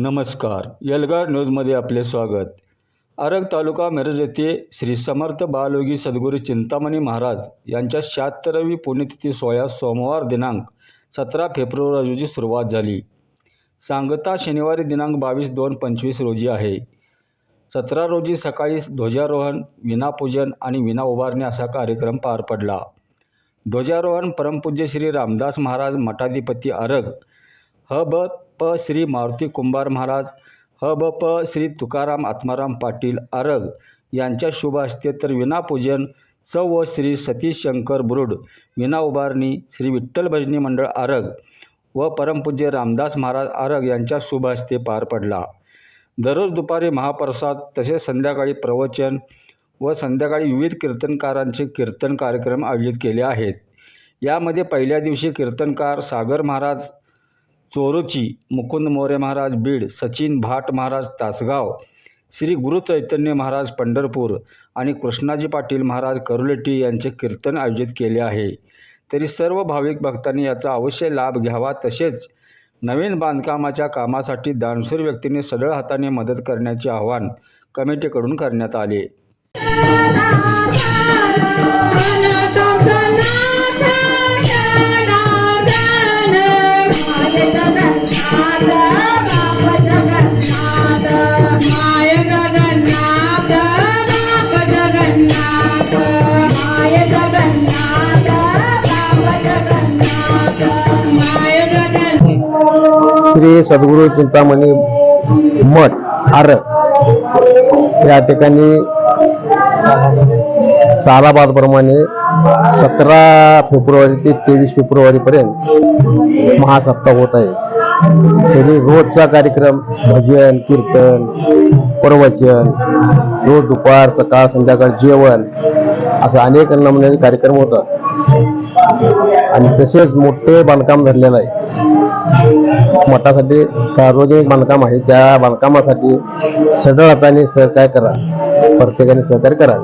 नमस्कार. यलगार न्यूजमध्ये आपले स्वागत. आरग तालुका मिरज येथे श्री समर्थ बालयोगी सद्गुरू चिंतामणी महाराज यांच्या शहात्तरावी पुण्यतिथी सोहळ्या सोमवार दिनांक सतरा फेब्रुवारी रोजी सुरुवात झाली. सांगता शनिवारी दिनांक बावीस दोन पंचवीस रोजी आहे. सतरा रोजी सकाळी ध्वजारोहण विनापूजन आणि विना उभारणी असा कार्यक्रम पार पडला. ध्वजारोहण परमपूज्य श्री रामदास महाराज मठाधिपती आरग ह ब प श्री मारुती कुंभार महाराज ह ब प श्री तुकाराम आत्माराम पाटील आरग यांच्या शुभ हस्ते तर विनापूजन सौ व श्री सतीश शंकर बुरुड विना उभारणी श्री विठ्ठल भजनी मंडळ आरग व परमपूज्य रामदास महाराज आरग यांच्या शुभ हस्ते पार पडला. दररोज दुपारी महाप्रसाद तसेच संध्याकाळी प्रवचन व संध्याकाळी विविध कीर्तनकारांचे कीर्तन कार्यक्रम आयोजित केले आहेत. यामध्ये पहिल्या दिवशी कीर्तनकार सागर महाराज चोरोची मुकुंद मोरे महाराज बीड सचिन भाट महाराज तासगाव श्री गुरु चैतन्य महाराज पंढरपूर आणि कृष्णाजी पाटील महाराज करुलेटी यांचे कीर्तन आयोजित केले आहे. तरी सर्व भाविक भक्तांनी याचा अवश्य लाभ घ्यावा तसेच नवीन बांधकामाच्या कामासाठी दानशूर व्यक्तीने सढळ हाताने मदत करण्याचे आवाहन कमिटीकडून करण्यात आले. जगन्नाथ माय जगन्नाथ माय जगन्नाथ। श्री सद्गुरू चिंतामणी मठ आर. या ठिकाणी सालाबादप्रमाणे सतरा फेब्रुवारी ते तेवीस फेब्रुवारीपर्यंत महासप्ताह होत आहे. तरी रोजचा कार्यक्रम भजन कीर्तन प्रवचन रोज दुपार सकाळ संध्याकाळ जेवण असं अनेक नमुन्याचे कार्यक्रम होतात. आणि तसेच मोठे बांधकाम धरलेलं आहे. मठासाठी सार्वजनिक बांधकाम आहे. त्या बांधकामासाठी सढळ हाताने सहकार्य करा. प्रत्येकाने सहकार्य करा.